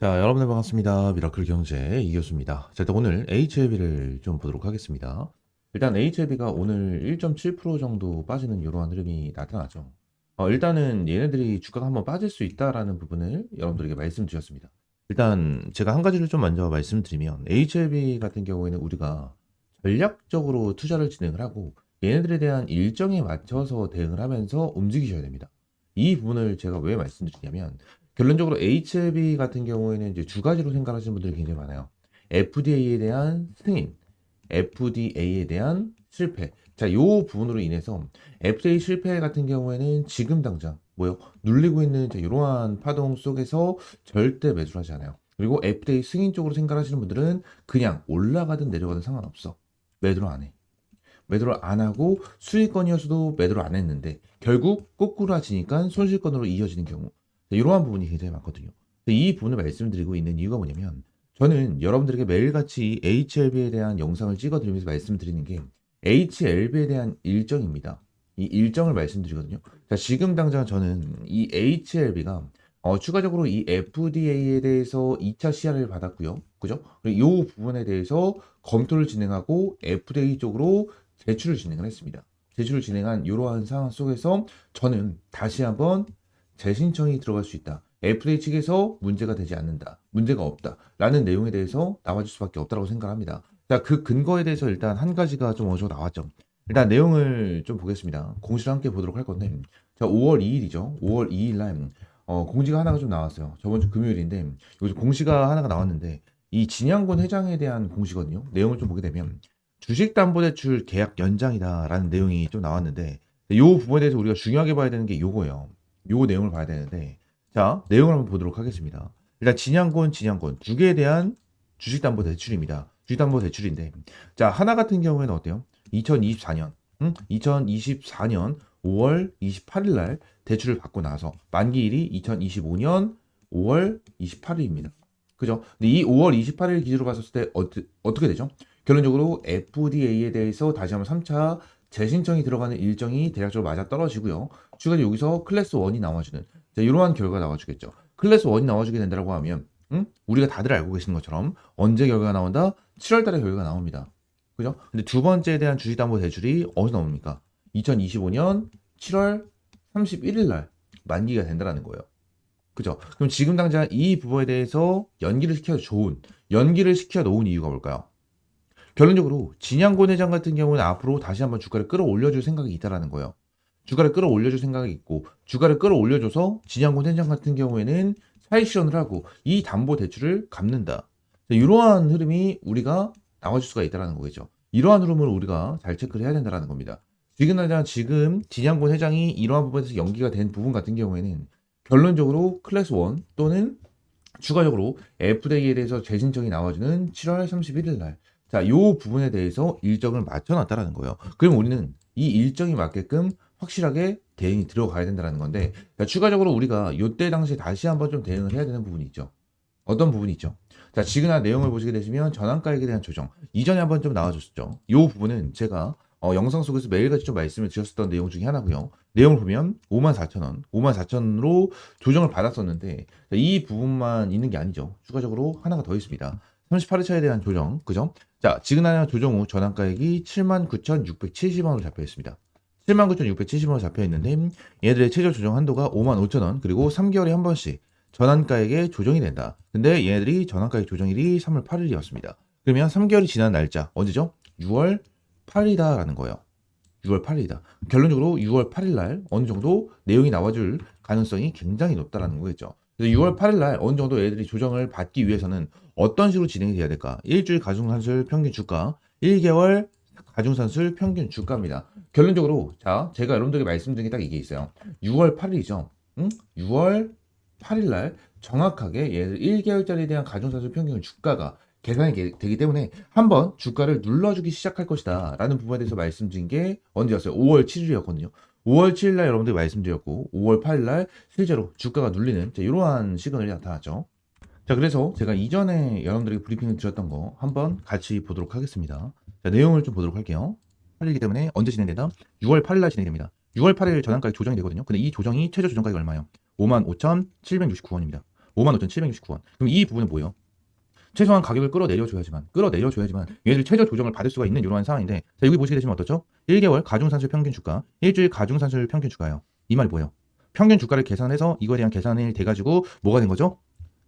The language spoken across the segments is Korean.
자, 여러분들 반갑습니다. 미라클 경제 이 교수입니다. 자, 일단 오늘 HLB를 좀 보도록 하겠습니다. 일단 HLB가 오늘 1.7% 정도 빠지는 이러한 흐름이 나타나죠. 어, 일단은 얘네들이 주가가 한번 빠질 수 있다라는 부분을 여러분들에게 말씀드렸습니다. 일단 제가 한 가지를 좀 먼저 말씀드리면 HLB 같은 경우에는 우리가 전략적으로 투자를 진행을 하고 얘네들에 대한 일정에 맞춰서 대응을 하면서 움직이셔야 됩니다. 이 부분을 제가 왜 말씀드리냐면 결론적으로 HLB 같은 경우에는 이제 두 가지로 생각하시는 분들이 굉장히 많아요. FDA에 대한 승인, FDA에 대한 실패. 자, 요 부분으로 인해서 FDA 실패 같은 경우에는 지금 당장 뭐요? 눌리고 있는 이러한 파동 속에서 절대 매수를 하지 않아요. 그리고 FDA 승인 쪽으로 생각하시는 분들은 그냥 올라가든 내려가든 상관없어. 매도를 안 해. 매도를 안 하고 수익권이었어도 매도를 안 했는데 결국 꼬꾸라지니까 손실권으로 이어지는 경우 이러한 부분이 굉장히 많거든요. 이 부분을 말씀드리고 있는 이유가 뭐냐면 저는 여러분들에게 매일같이 HLB에 대한 영상을 찍어드리면서 말씀드리는 게 HLB에 대한 일정입니다. 이 일정을 말씀드리거든요. 자, 지금 당장 저는 이 HLB가 어, 추가적으로 이 FDA에 대해서 2차 시야를 받았고요. 그죠? 그리고 이 부분에 대해서 검토를 진행하고 FDA 쪽으로 제출을 진행을 했습니다. 제출을 진행한 이러한 상황 속에서 저는 다시 한번 재신청이 들어갈 수 있다. FDA 측에서 문제가 되지 않는다. 문제가 없다. 라는 내용에 대해서 나와줄 수밖에 없다고 생각합니다. 자, 그 근거에 대해서 일단 한 가지가 좀 어느 정도 나왔죠. 일단 내용을 좀 보겠습니다. 공시를 함께 보도록 할 건데, 자, 5월 2일이죠. 5월 2일 날, 어, 공지가 하나가 좀 나왔어요. 저번 주 금요일인데, 여기서 공시가 하나가 나왔는데, 이 진양권 회장에 대한 공시거든요. 내용을 좀 보게 되면, 주식담보대출 계약 연장이다라는 내용이 좀 나왔는데, 이 부분에 대해서 우리가 중요하게 봐야 되는 게 요거예요. 요 내용을 봐야 되는데, 자, 내용을 한번 보도록 하겠습니다. 일단 진양권, 진양권 두 개에 대한 주식담보 대출입니다. 주식담보 대출인데, 자, 하나 같은 경우에는 어때요? 2024년, 응? 2024년 5월 28일 날 대출을 받고 나서 만기일이 2025년 5월 28일입니다. 그죠? 근데 이 5월 28일 기준으로 봤을 때 어트, 어떻게 되죠? 결론적으로 FDA에 대해서 다시 한번 3차 재신청이 들어가는 일정이 대략적으로 맞아 떨어지고요. 추가로 여기서 클래스 1이 나와주는 자, 이러한 결과가 나와주겠죠. 클래스 1이 나와주게 된다고 하면 응? 우리가 다들 알고 계시는 것처럼 언제 결과가 나온다? 7월 달에 결과가 나옵니다. 그죠? 근데 두 번째에 대한 주식담보 대출이 어디서 나옵니까? 2025년 7월 31일 날 만기가 된다라는 거예요. 그죠? 그럼 지금 당장 이 부분에 대해서 연기를 시켜서 좋은, 연기를 시켜 놓은 이유가 뭘까요? 결론적으로 진양권 회장 같은 경우는 앞으로 다시 한번 주가를 끌어올려줄 생각이 있다라는 거예요. 주가를 끌어올려줄 생각이 있고 주가를 끌어올려줘서 진양권 회장 같은 경우에는 사익 실현을 하고 이 담보 대출을 갚는다. 이러한 흐름이 우리가 나와줄 수가 있다라는 거겠죠. 이러한 흐름을 우리가 잘 체크를 해야 된다라는 겁니다. 지금 당장 지금 진양권 회장이 이러한 부분에서 연기가 된 부분 같은 경우에는 결론적으로 클래스 1 또는 추가적으로 FDA에 대해서 재신청이 나와주는 7월 31일 날. 자, 요 부분에 대해서 일정을 맞춰놨다라는 거예요. 그럼 우리는 이 일정이 맞게끔 확실하게 대응이 들어가야 된다는 건데, 자, 추가적으로 우리가 요때 당시에 다시 한번 좀 대응을 해야 되는 부분이 있죠. 어떤 부분이 있죠? 자, 지금의 내용을 보시게 되시면 전환가액에 대한 조정. 이전에 한번 좀 나와줬었죠. 요 부분은 제가 어, 영상 속에서 매일같이 좀 말씀을 드렸었던 내용 중에 하나고요. 내용을 보면 54,000원, 54,000원으로 조정을 받았었는데 이 부분만 있는 게 아니죠. 추가적으로 하나가 더 있습니다. 38회차에 대한 조정, 그죠? 자, 지금의 조정 후 전환가액이 79,670원으로 잡혀 있습니다. 79,670원으로 잡혀 있는데 얘들의 최저 조정 한도가 55,000원 그리고 3개월에 한 번씩 전환가액에 조정이 된다. 근데 얘네들이 전환가액 조정일이 3월 8일이었습니다. 그러면 3개월이 지난 날짜 언제죠? 6월 8일이다라는 거예요. 6월 8일이다. 결론적으로 6월 8일 날 어느 정도 내용이 나와줄 가능성이 굉장히 높다라는 거겠죠. 그래서 6월 8일 날 어느 정도 애들이 조정을 받기 위해서는 어떤 식으로 진행이 돼야 될까? 일주일 가중산술 평균 주가, 1개월 가중산술 평균 주가입니다. 결론적으로 자 제가 여러분들에게 말씀드린 게 딱 이게 있어요. 6월 8일이죠. 응? 6월 8일 날 정확하게 얘들 1개월짜리에 대한 가중산술 평균 주가가 계산이 되기 때문에 한번 주가를 눌러주기 시작할 것이다 라는 부분에 대해서 말씀드린 게 언제였어요? 5월 7일이었거든요. 5월 7일 날 여러분들이 말씀드렸고 5월 8일 날 실제로 주가가 눌리는 이러한 시그널이 나타났죠. 자 그래서 제가 이전에 여러분들에게 브리핑을 드렸던 거 한번 같이 보도록 하겠습니다. 자 내용을 좀 보도록 할게요. 8일이기 때문에 언제 진행된다? 6월 8일 날 진행됩니다. 6월 8일 전환가액 조정이 되거든요. 근데 이 조정이 최저 조정가액이 얼마예요? 55,769원입니다. 55,769원. 그럼 이 부분은 뭐예요? 최소한 가격을 끌어내려줘야지만 끌어내려줘야지만 얘네들이 최저 조정을 받을 수가 있는 이러한 상황인데 자 여기 보시게 되시면 어떻죠? 1개월 가중산출 평균 주가, 일주일 가중산출 평균 주가예요. 이 말이 뭐예요? 평균 주가를 계산해서 이거에 대한 계산이 돼가지고 뭐가 된 거죠?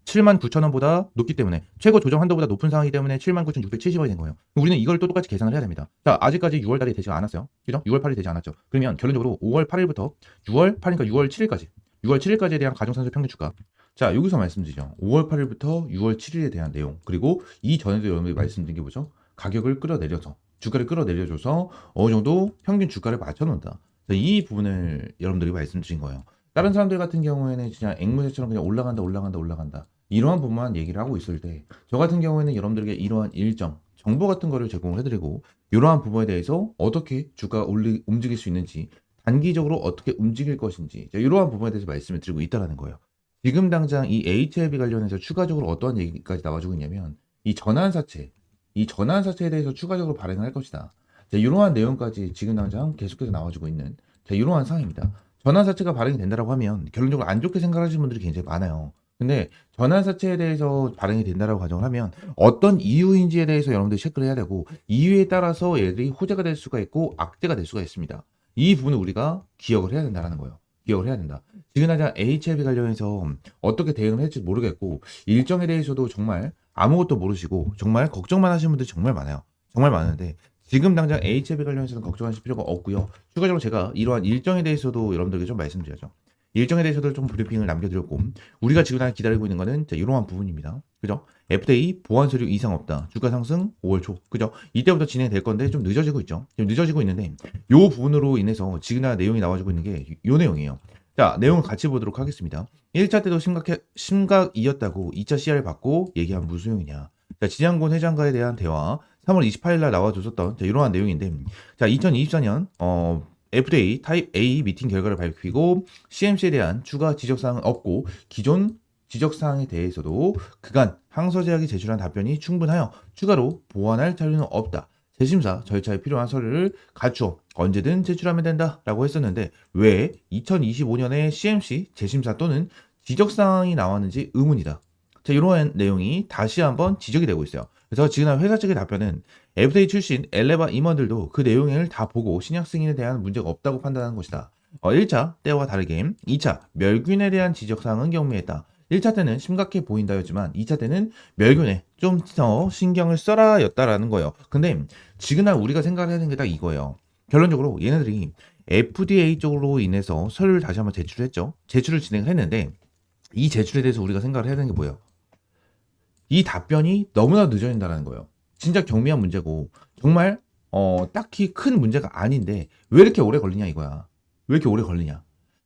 79,000원보다 높기 때문에 최고 조정 한도보다 높은 상황이기 때문에 79,670원이 된 거예요. 우리는 이걸 또 똑같이 계산을 해야 됩니다. 자, 아직까지 6월 달이 되지 않았어요. 그죠? 6월 8일이 되지 않았죠. 그러면 결론적으로 5월 8일부터 6월 8일니까 6월 7일까지 6월 7일까지에 대한 가중산출 평균 주가. 자, 여기서 말씀드리죠. 5월 8일부터 6월 7일에 대한 내용. 그리고 이 전에도 여러분들이 말씀드린 게 뭐죠? 가격을 끌어내려서 주가를 끌어내려줘서 어느 정도 평균 주가를 맞춰 놓는다. 자, 이 부분을 여러분들이 말씀드린 거예요. 다른 사람들 같은 경우에는 그냥 앵무새처럼 그냥 올라간다, 올라간다, 올라간다. 이러한 부분만 얘기를 하고 있을 때, 저 같은 경우에는 여러분들에게 이러한 일정, 정보 같은 거를 제공을 해드리고, 이러한 부분에 대해서 어떻게 주가 올리, 움직일 수 있는지, 단기적으로 어떻게 움직일 것인지, 자, 이러한 부분에 대해서 말씀을 드리고 있다는 거예요. 지금 당장 이 HLB 관련해서 추가적으로 어떠한 얘기까지 나와주고 있냐면, 이 전환사채, 이 전환사채에 대해서 추가적으로 발행을 할 것이다. 자, 이러한 내용까지 지금 당장 계속해서 나와주고 있는, 자, 이러한 상황입니다. 전환 사채가 발행이 된다라고 하면 결론적으로 안 좋게 생각하시는 분들이 굉장히 많아요. 근데 전환 사채에 대해서 발행이 된다라고 가정을 하면 어떤 이유인지에 대해서 여러분들이 체크를 해야 되고 이유에 따라서 얘들이 호재가 될 수가 있고 악재가 될 수가 있습니다. 이 부분을 우리가 기억을 해야 된다는 거예요. 기억을 해야 된다. 지금 당장 HLB 관련해서 어떻게 대응을 할지 모르겠고 일정에 대해서도 정말 아무것도 모르시고 정말 걱정만 하시는 분들이 정말 많아요. 정말 많은데 지금 당장 HLB 관련해서는 걱정하실 필요가 없고요. 추가적으로 제가 이러한 일정에 대해서도 여러분들에게 좀 말씀드려야죠. 일정에 대해서도 좀 브리핑을 남겨드렸고 우리가 지금 당장 기다리고 있는 거는 자, 이러한 부분입니다. 그죠? FDA 보안 서류 이상 없다. 주가 상승 5월 초. 그죠? 이때부터 진행될 건데 좀 늦어지고 있죠. 좀 늦어지고 있는데 요 부분으로 인해서 지금 당 내용이 나와주고 있는 게 요 내용이에요. 자, 내용을 같이 보도록 하겠습니다. 1차 때도 심각해, 심각이었다고 2차 CR을 받고 얘기한 무슨 소용이냐. 자, 지장곤 회장과에 대한 대화 3월 28일 날 나와줬었던 자, 이러한 내용인데 자, 2024년 어 FDA 타입 A 미팅 결과를 밝히고 CMC에 대한 추가 지적사항은 없고 기존 지적사항에 대해서도 그간 항소제약이 제출한 답변이 충분하여 추가로 보완할 자료는 없다. 재심사 절차에 필요한 서류를 갖추어 언제든 제출하면 된다라고 했었는데 왜 2025년에 CMC 재심사 또는 지적사항이 나왔는지 의문이다. 자, 이러한 내용이 다시 한번 지적이 되고 있어요. 그래서 지금 회사 측의 답변은 FDA 출신 엘레바 임원들도 그 내용을 다 보고 신약 승인에 대한 문제가 없다고 판단한 것이다. 어, 1차 때와 다르게 2차 멸균에 대한 지적사항은 경미했다. 1차 때는 심각해 보인다였지만 2차 때는 멸균에 좀 더 신경을 써라였다라는 거예요. 근데 지금 날 우리가 생각해야 되는 게 딱 이거예요. 결론적으로 얘네들이 FDA 쪽으로 인해서 서류를 다시 한번 제출했죠. 제출을 진행을 했는데 이 제출에 대해서 우리가 생각을 해야 되는 게 뭐예요? 이 답변이 너무나 늦어진다는 거예요. 진짜 경미한 문제고 정말 어 딱히 큰 문제가 아닌데 왜 이렇게 오래 걸리냐 이거야. 왜 이렇게 오래 걸리냐.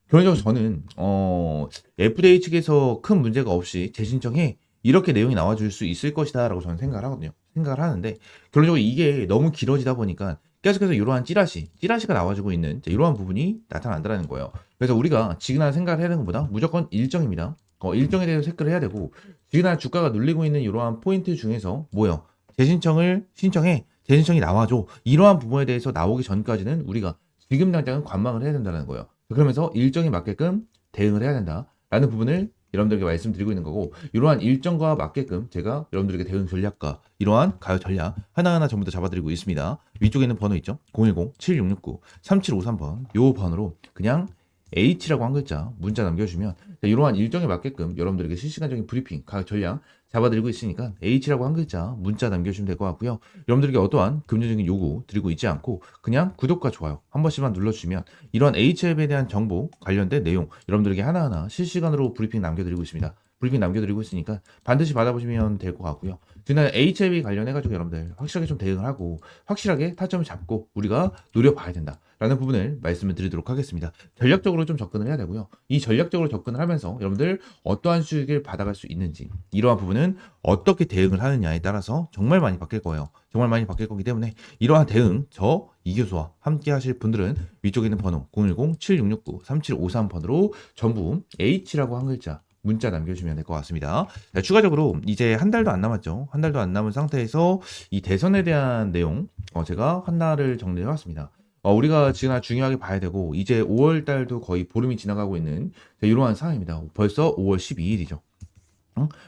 결론적으로 저는 어 FDA 측에서 큰 문제가 없이 재신청해 이렇게 내용이 나와줄 수 있을 것이다라고 저는 생각을 하거든요. 생각을 하는데 결론적으로 이게 너무 길어지다 보니까 계속해서 이러한 찌라시, 찌라시가 나와주고 있는 이러한 부분이 나타난다는 거예요. 그래서 우리가 지금 생각을 해야 되는 것보다 무조건 일정입니다. 어, 일정에 대해서 체크를 해야 되고 지금 주가가 눌리고 있는 이러한 포인트 중에서 뭐요? 재신청을 신청해 재신청이 나와줘 이러한 부분에 대해서 나오기 전까지는 우리가 지금 당장은 관망을 해야 된다는 거예요. 그러면서 일정에 맞게끔 대응을 해야 된다라는 부분을 여러분들에게 말씀드리고 있는 거고 이러한 일정과 맞게끔 제가 여러분들에게 대응 전략과 이러한 가요 전략 하나하나 전부 다 잡아드리고 있습니다. 위쪽에 있는 번호 있죠? 010-7669-3753번 요 번호로 그냥 H라고 한 글자 문자 남겨주면 이러한 일정에 맞게끔 여러분들에게 실시간적인 브리핑, 가격 전략 잡아드리고 있으니까 H라고 한 글자 문자 남겨주시면 될 것 같고요. 여러분들에게 어떠한 금전적인 요구 드리고 있지 않고 그냥 구독과 좋아요 한 번씩만 눌러주시면 이러한 HL에 대한 정보 관련된 내용 여러분들에게 하나하나 실시간으로 브리핑 남겨드리고 있습니다. 브리핑 남겨드리고 있으니까 반드시 받아보시면 될 것 같고요. 지난 HLB 관련해가지고 여러분들 확실하게 좀 대응을 하고 확실하게 타점을 잡고 우리가 노려봐야 된다라는 부분을 말씀을 드리도록 하겠습니다. 전략적으로 좀 접근을 해야 되고요. 이 전략적으로 접근을 하면서 여러분들 어떠한 수익을 받아갈 수 있는지 이러한 부분은 어떻게 대응을 하느냐에 따라서 정말 많이 바뀔 거예요. 정말 많이 바뀔 거기 때문에 이러한 대응 저 이교수와 함께 하실 분들은 위쪽에 있는 번호 010-7669-3753번으로 전부 H라고 한 글자 문자 남겨주시면 될 것 같습니다. 자, 추가적으로 이제 한 달도 안 남았죠. 한 달도 안 남은 상태에서 이 대선에 대한 내용 어, 제가 하나를 정리해 왔습니다. 어, 우리가 지금 중요하게 봐야 되고 이제 5월 달도 거의 보름이 지나가고 있는 자, 이러한 상황입니다. 벌써 5월 12일이죠.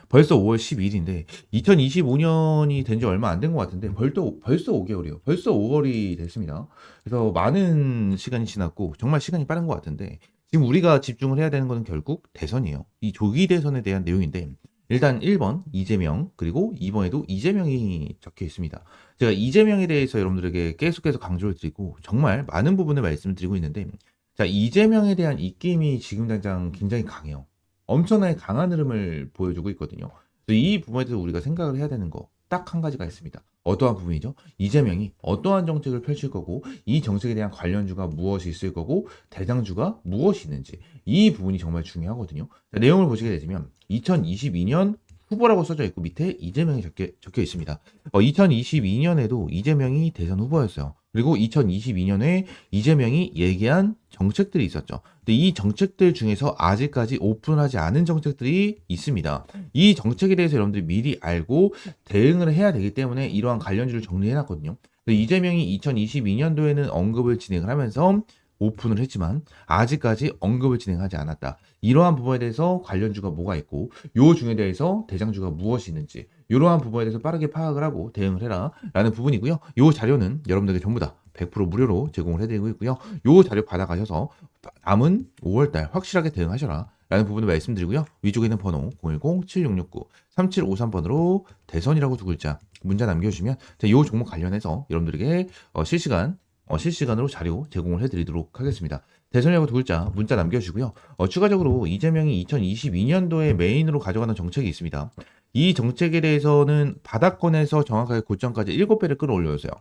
벌써 5월 12일인데 2025년이 된 지 얼마 안 된 것 같은데 벌써 벌써 5개월이요. 벌써 5월이 됐습니다. 그래서 많은 시간이 지났고 정말 시간이 빠른 것 같은데 지금 우리가 집중을 해야 되는 것은 결국 대선이에요. 이 조기 대선에 대한 내용인데 일단 1번 이재명 그리고 2번에도 이재명이 적혀 있습니다. 제가 이재명에 대해서 여러분들에게 계속해서 강조를 드리고 정말 많은 부분을 말씀을 드리고 있는데 자 이재명에 대한 입김이 지금 당장 굉장히 강해요. 엄청나게 강한 흐름을 보여주고 있거든요. 이 부분에 대해서 우리가 생각을 해야 되는 거 딱 한 가지가 있습니다. 어떠한 부분이죠? 이재명이 어떠한 정책을 펼칠 거고 이 정책에 대한 관련주가 무엇이 있을 거고 대장주가 무엇이 있는지 이 부분이 정말 중요하거든요. 자, 내용을 보시게 되면 2022년 후보라고 써져 있고 밑에 이재명이 적혀, 적혀 있습니다. 어, 2022년에도 이재명이 대선 후보였어요. 그리고 2022년에 이재명이 얘기한 정책들이 있었죠. 근데 이 정책들 중에서 아직까지 오픈하지 않은 정책들이 있습니다. 이 정책에 대해서 여러분들이 미리 알고 대응을 해야 되기 때문에 이러한 관련주를 정리해 놨거든요. 이재명이 2022년도에는 언급을 진행을 하면서 오픈을 했지만 아직까지 언급을 진행하지 않았다. 이러한 부분에 대해서 관련주가 뭐가 있고 요 중에 대해서 대장주가 무엇이 있는지 이러한 부분에 대해서 빠르게 파악을 하고 대응을 해라 라는 부분이고요. 요 자료는 여러분들에게 전부 다 100% 무료로 제공을 해드리고 있고요. 요 자료 받아가셔서 남은 5월달 확실하게 대응하셔라 라는 부분을 말씀드리고요. 위쪽에 있는 번호 010-7669-3753번으로 대선이라고 두 글자 문자 남겨주시면 이 종목 관련해서 여러분들에게 어, 실시간 어, 실시간으로 자료 제공을 해드리도록 하겠습니다. 대선이라고 두 글자 문자 남겨주시고요. 어, 추가적으로 이재명이 2022년도에 메인으로 가져가는 정책이 있습니다. 이 정책에 대해서는 바닥권에서 정확하게 고점까지 7배를 끌어올려주세요.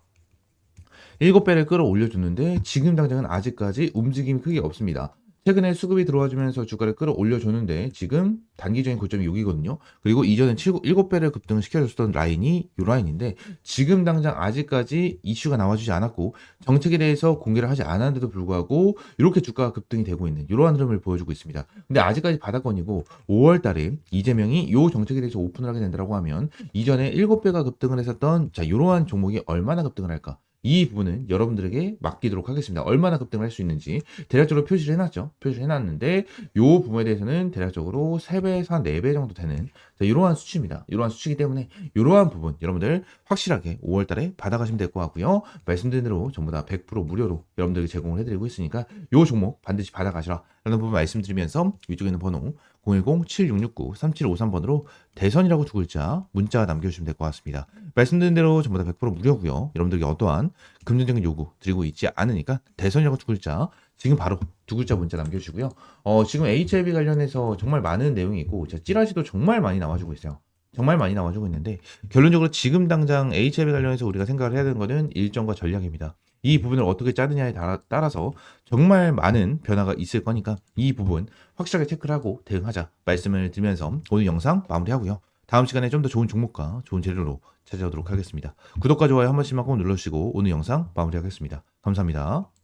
7배를 끌어올려줬는데 지금 당장은 아직까지 움직임이 크게 없습니다. 최근에 수급이 들어와주면서 주가를 끌어올려줬는데 지금 단기적인 고점이 6이거든요. 그리고 이전에 7, 7배를 급등시켜줬던 라인이 이 라인인데 지금 당장 아직까지 이슈가 나와주지 않았고 정책에 대해서 공개를 하지 않았는데도 불구하고 이렇게 주가가 급등이 되고 있는 이러한 흐름을 보여주고 있습니다. 근데 아직까지 바닥권이고 5월 달에 이재명이 이 정책에 대해서 오픈을 하게 된다고 하면 이전에 7배가 급등을 했었던 자 이러한 종목이 얼마나 급등을 할까? 이 부분은 여러분들에게 맡기도록 하겠습니다. 얼마나 급등을 할 수 있는지 대략적으로 표시를 해놨죠. 표시를 해놨는데 이 부분에 대해서는 대략적으로 3배에서 한 4배 정도 되는 자, 이러한 수치입니다. 이러한 수치이기 때문에 이러한 부분 여러분들 확실하게 5월 달에 받아가시면 될 것 같고요. 말씀드린 대로 전부 다 100% 무료로 여러분들에게 제공을 해드리고 있으니까 이 종목 반드시 받아가시라 라는 부분 말씀드리면서 위쪽에 있는 번호 010-7669-3753번으로 대선이라고 두 글자 문자 남겨주시면 될 것 같습니다. 말씀드린 대로 전부 다 100% 무료고요. 여러분들에게 어떠한 금전적인 요구 드리고 있지 않으니까 대선이라고 두 글자 지금 바로 두 글자 문자 남겨주시고요. 어, 지금 HIV 관련해서 정말 많은 내용이 있고 자, 찌라시도 정말 많이 나와주고 있어요. 정말 많이 나와주고 있는데 결론적으로 지금 당장 HIV 관련해서 우리가 생각을 해야 되는 것은 일정과 전략입니다. 이 부분을 어떻게 짜느냐에 따라서 정말 많은 변화가 있을 거니까 이 부분 확실하게 체크를 하고 대응하자 말씀을 드리면서 오늘 영상 마무리하고요. 다음 시간에 좀 더 좋은 종목과 좋은 재료로 찾아오도록 하겠습니다. 구독과 좋아요 한 번씩만 꼭 눌러주시고 오늘 영상 마무리하겠습니다. 감사합니다.